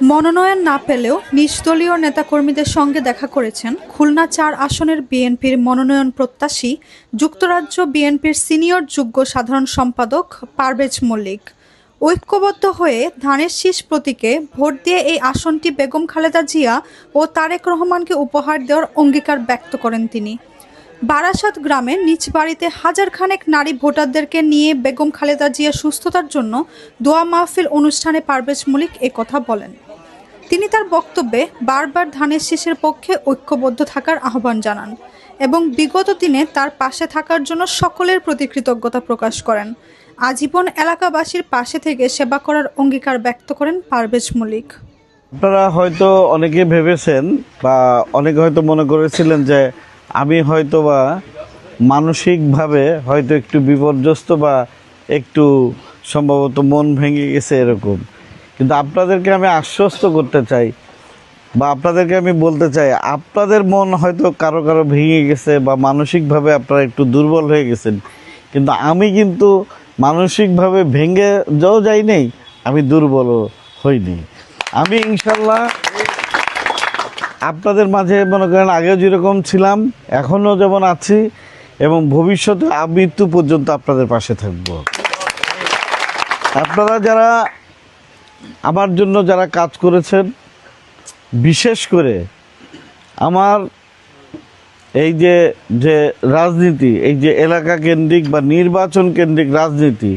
মনোনয়ন না পেলেও নিষ্দলীয় নেতাকর্মীদের সঙ্গে দেখা করেছেন খুলনা চার আসনের বিএনপির মনোনয়ন প্রত্যাশী যুক্তরাজ্য বিএনপির সিনিয়র যুগ্ম সাধারণ সম্পাদক পারভেজ মল্লিক। ঐক্যবদ্ধ হয়ে ধানের শীষ প্রতীকে ভোট দিয়ে এই আসনটি বেগম খালেদা জিয়া ও তারেক রহমানকে উপহার দেওয়ার অঙ্গীকার ব্যক্ত করেন তিনি। বারাসাত গ্রামের নিজ বাড়িতে হাজার খানেক নারী ভোটারদেরকে নিয়ে বেগম খালেদা জিয়া সুস্থতার জন্য দোয়া মাহফিল অনুষ্ঠানে পারভেজ মল্লিক কথা বলেন। তিনি তার বক্তব্যে বারবার ধানের শীষের পক্ষে ঐক্যবদ্ধ থাকার আহ্বান জানান এবং বিগত দিনে তার পাশে থাকার জন্য সকলের প্রতি কৃতজ্ঞতা প্রকাশ করেন। আজীবন এলাকাবাসীর পাশে থেকে সেবা করার অঙ্গীকার ব্যক্ত করেন পারভেজ মল্লিক। আপনারা হয়তো অনেকে ভেবেছেন বা অনেকে হয়তো মনে করেছিলেন যে আমি হয়তো বা মানসিকভাবে হয়তো একটু বিপর্যস্ত বা একটু সম্ভবত মন ভেঙে গেছে এরকম। কিন্তু আপনাদেরকে আমি আশ্বস্ত করতে চাই বা আপনাদেরকে আমি বলতে চাই, আপনাদের মন হয়তো কারও কারও ভেঙে গেছে বা মানসিকভাবে আপনারা একটু দুর্বল হয়ে গেছেন। কিন্তু আমি কিন্তু মানসিকভাবে ভেঙে যাও যাই নেই, আমি দুর্বলও হইনি। আমি ইনশাল্লাহ আপনাদের মাঝে মনে করেন আগেও যেরকম ছিলাম, এখনও যেমন আছি এবং ভবিষ্যতে মৃত্যু পর্যন্ত আপনাদের পাশে থাকব। আপনারা যারা আমার জন্য যারা কাজ করেছেন, বিশেষ করে আমার এই যে যে রাজনীতি, এই যে এলাকা কেন্দ্রিক বা নির্বাচন কেন্দ্রিক রাজনীতি,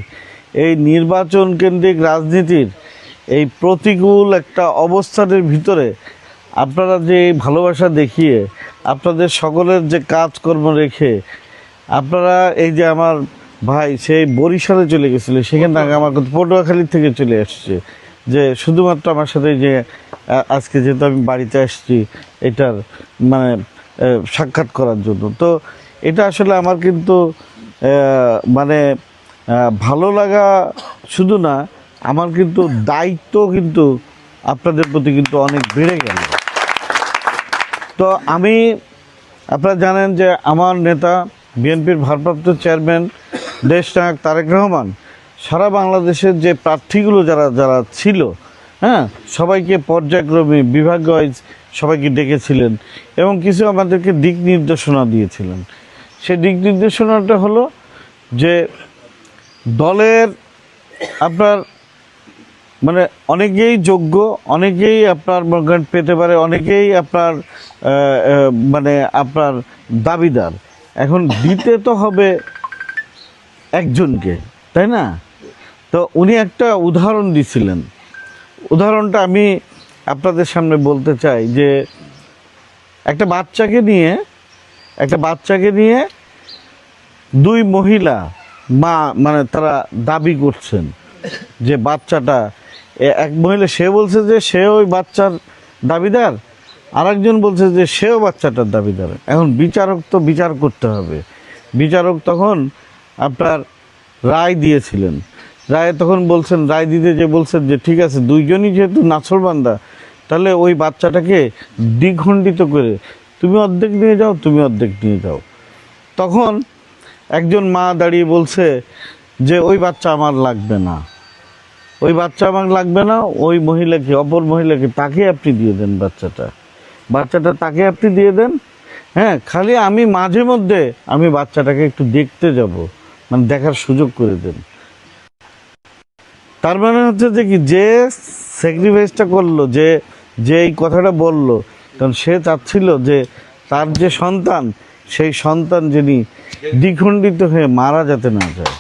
এই নির্বাচন কেন্দ্রিক রাজনীতির এই প্রতিকূল একটা অবস্থানের ভিতরে আপনারা যে ভালোবাসা দেখিয়ে, আপনাদের সকলের যে কাজকর্ম রেখে, আপনারা এই যে আমার ভাই সেই বরিশালে চলে গেছিল, সেখান আমার পটুয়াখালী থেকে চলে আসছে। যে শুধুমাত্র আমার সাথে যে আজকে যেহেতু আমি বাড়িতে আসছি, এটার মানে সাক্ষাৎ করার জন্য। তো এটা আসলে আমার কিন্তু মানে ভালো লাগা শুধু না, আমার কিন্তু দায়িত্ব কিন্তু আপনাদের প্রতি কিন্তু অনেক বেড়ে গেল। তো আমি, আপনারা জানেন যে আমার নেতা, বিএনপির ভারপ্রাপ্ত চেয়ারম্যান, দেশনায়ক তারেক রহমান সারা বাংলাদেশের যে প্রার্থীগুলো যারা যারা ছিল হ্যাঁ সবাইকে পর্যায়ক্রমে বিভাগ ওয়াইজ সবাইকে ডেকেছিলেন এবং কিছু আমাদেরকে দিক নির্দেশনা দিয়েছিলেন। সেই দিক নির্দেশনাটা হলো যে দলের আপনার মানে অনেকেই যোগ্য, অনেকেই আপনার পেতে পারে, অনেকেই আপনার মানে আপনার দাবিদার। এখন দিতে তো হবে একজনকে, তাই না? তো উনি একটা উদাহরণ দিছিলেন। উদাহরণটা আমি আপনাদের সামনে বলতে চাই যে, একটা বাচ্চাকে নিয়ে, একটা বাচ্চাকে নিয়ে দুই মহিলা, মা মানে তারা দাবি করছেন যে বাচ্চাটা এক মহিলা সে বলছে যে সে ওই বাচ্চার দাবিদার, আরেকজন বলছে যে সেও বাচ্চাটার দাবিদার। এখন বিচারক তো বিচার করতে হবে। বিচারক তখন আপনার রায় দিয়েছিলেন। রায় তখন বলছেন, রায় দিতে যে বলছেন যে, ঠিক আছে, দুইজনই যেহেতু নাছরবান্দা তাহলে ওই বাচ্চাটাকে দ্বিখণ্ডিত করে তুমি অর্ধেক নিয়ে যাও, তুমি অর্ধেক নিয়ে যাও। তখন একজন মা দাঁড়িয়ে বলছে যে, ওই বাচ্চা আমার লাগবে না। ওই বাচ্চা আমার লাগবে না, ওই মহিলাকে, অপর মহিলাকে তাকে আপনি দিয়ে দেন বাচ্চাটা। বাচ্চাটা তাকে আপনি দিয়ে দেন। হ্যাঁ খালি আমি মাঝে মধ্যে আমি বাচ্চাটাকে একটু দেখতে যাব মানে দেখার সুযোগ করে দেন। তার মানে হচ্ছে যে কি, যে স্যাক্রিফাইসটা করল, যে যে এই কথাটা বলল, কারণ সে চাচ্ছিল যে তার যে সন্তান, সেই সন্তান যিনি দ্বিখণ্ডিত হয়ে মারা যেতে না যায়।